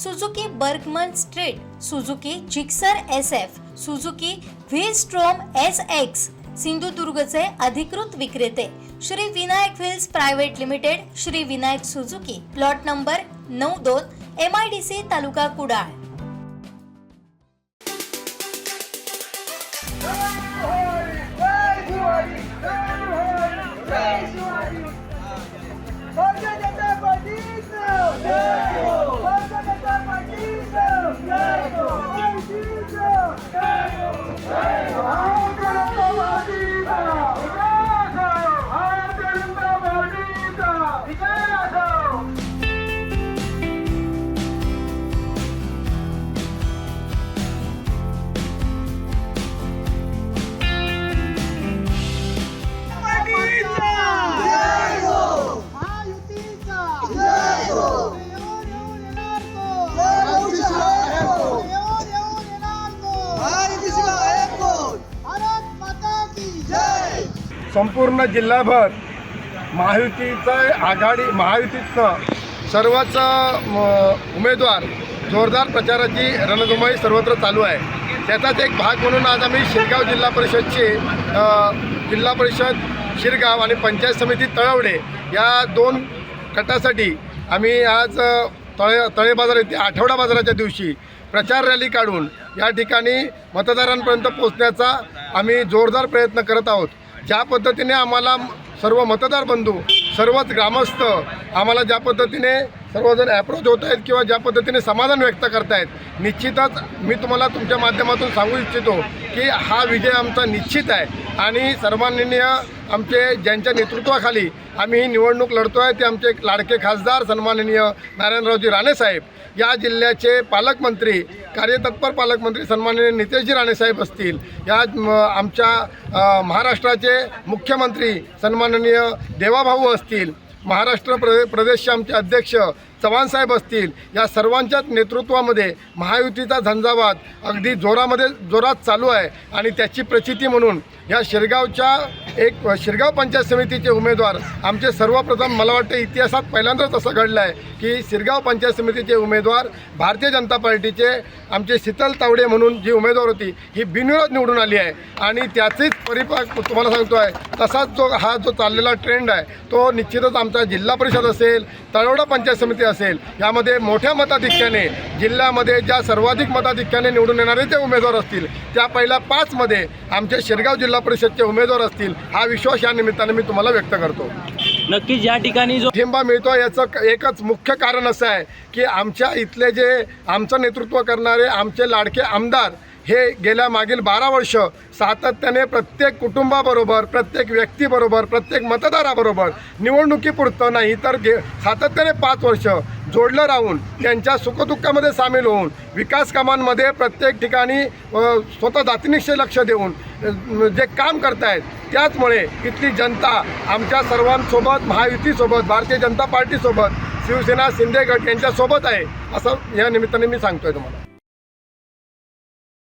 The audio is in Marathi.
Suzuki Burgman Street Suzuki Gixxer S F Suzuki V Strom S X सिंधुदुर्गचे अधिकृत विक्रेते Shri Vinayak wheels private limited Shri Vinayak Suzuki plot number नऊ दोन M I D C taluka Kudal. संपूर्ण जिल्हाभर महायुतीचं आघाडी महायुतीतनं सर्वच म, उमेदवार जोरदार प्रचाराची रणधुमाई सर्वत्र चालू आहे. त्याचाच एक भाग म्हणून आज आम्ही शिरगाव जिल्हा परिषदची जिल्हा परिषद शिरगाव आणि पंचायत समिती तळवडे या दोन गटासाठी आम्ही आज तळे तळे बाजार येथे आठवडा बाजाराच्या दिवशी प्रचार रॅली काढून या ठिकाणी मतदारांपर्यंत पोहोचण्याचा आम्ही जोरदार प्रयत्न करत आहोत. ज्या पद्धतीने आम्हाला सर्व मतदार बंधू सर्वच ग्रामस्थ आम्हाला ज्या पद्धतीने सर्वजण ॲप्रोच होत आहेत किंवा ज्या पद्धतीने समाधान व्यक्त करतायत निश्चितच मी तुम्हाला तुमच्या माध्यमातून सांगू इच्छितो की हा विजय आमचा निश्चित आहे. आणि सर्वमाननीय आमचे ज्यांच्या नेतृत्वाखाली आम्ही ही निवडणूक लढतो आहे ते आमचे लाडके खासदार सन्माननीय नारायणरावजी राणेसाहेब या जिल्ह्याचे पालकमंत्री कार्यतत्पर पालकमंत्री सन्माननीय नितेशजी राणेसाहेब असतील या आमच्या महाराष्ट्राचे मुख्यमंत्री सन्माननीय देवाभाऊ असतील महाराष्ट्र प्रदे प्रदेशचे आमचे अध्यक्ष चव्हाणसाहेब असतील या सर्वांच्याच नेतृत्वामध्ये महायुतीचा झंझावात अगदी जोरामध्ये जोरात चालू आहे. आणि त्याची प्रचिती म्हणून या शिरगावच्या एक शिरगाव पंचायत समितीचे उमेदवार आमचे सर्वप्रथम मला वाटतं इतिहासात पहिल्यांदाच असं घडलं आहे की शिरगाव पंचायत समितीचे उमेदवार भारतीय जनता पार्टीचे आमचे शीतल तावडे म्हणून जी उमेदवार होती ही बिनविरोध निवडून आली आहे. आणि त्याचीच परिपाक तुम्हाला सांगतो आहे तसाच जो हा जो चाललेला ट्रेंड आहे तो निश्चितच आमचा जिल्हा परिषद असेल तळवडा पंचायत समिती असेल यामध्ये मोठ्या मताधिक्याने जिल्ह्यामध्ये ज्या सर्वाधिक मताधिक्याने निवडून येणारे जे उमेदवार असतील त्या पहिल्या पाचमध्ये आमचे शिरगाव जिल्हा परिषदचे उमेदवार असतील हा विश्वास या निमित्ताने मी तुम्हाला व्यक्त करतो. नक्कीच या ठिकाणी जो पाठिंबा मिळतो याचं एकच मुख्य कारण असं आहे की आमच्या इथले जे आमचं नेतृत्व करणारे आमचे लाडके आमदार हे गेल्या मागील बारा वर्ष सातत्याने प्रत्येक कुटुंबाबरोबर प्रत्येक व्यक्तीबरोबर प्रत्येक मतदाराबरोबर निवडणुकीपुरतं नाही तर गे सातत्याने पाच वर्ष जोडलं राहून त्यांच्या सुखदुःखामध्ये सामील होऊन विकास कामांमध्ये प्रत्येक ठिकाणी स्वतः जातीनिश्चय लक्ष देऊन जे काम करतायत त्याचमुळे इथली जनता आमच्या सर्वांसोबत महायुतीसोबत भारतीय जनता पार्टीसोबत शिवसेना शिंदे गट यांच्यासोबत आहे असं या निमित्ताने मी सांगतोय तुम्हाला.